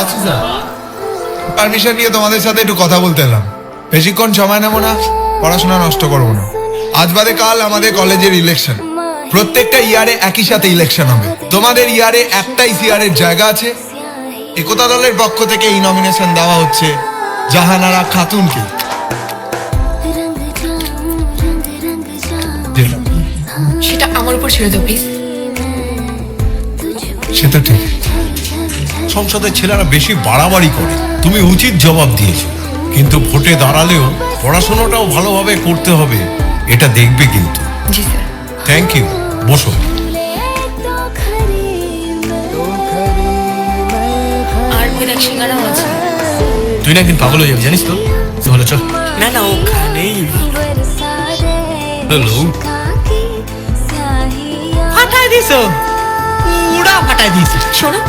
আচ্ছা পারমিশন নিয়ে তোমাদের সাথে একটু কথা বলতে এলাম। বেশিক্ষণ সময় নেব না পড়াশোনা নষ্ট করব না। আজ বাদে কাল আমাদের কলেজের ইলেকশন প্রত্যেকটা ইয়ারে একই সাথে ইলেকশন হবে। তোমাদের ইয়ারে একটাই সিয়ারের জায়গা আছে। একতা দলের পক্ষ থেকে এই নমিনেশন দেওয়া হচ্ছে জাহানারা খাতুনকে। সেটা আমার উপর ছেড়ে দাও প্লিজ সেটা ঠিক। সংসদের ছেলেরা বেশি বাড়াবাড়ি করে। তুমি উচিত জবাব দিয়েছ। কিন্তু ভোটে দাঁড়ালেও পড়াশোনাটাও ভালোভাবে করতে হবে এটা দেখবে কিন্তু। জি স্যার। থ্যাংক ইউ বসো। আর মিনাক সিঙ্গারাও আছে। তুই না একদিন পাগল হয়ে যাবি জানিস তো? হলো চল। না না ওখানেই। হ্যালো। ফাটাই দিছো। পুরা ফাটাই দিয়েছে শোনো।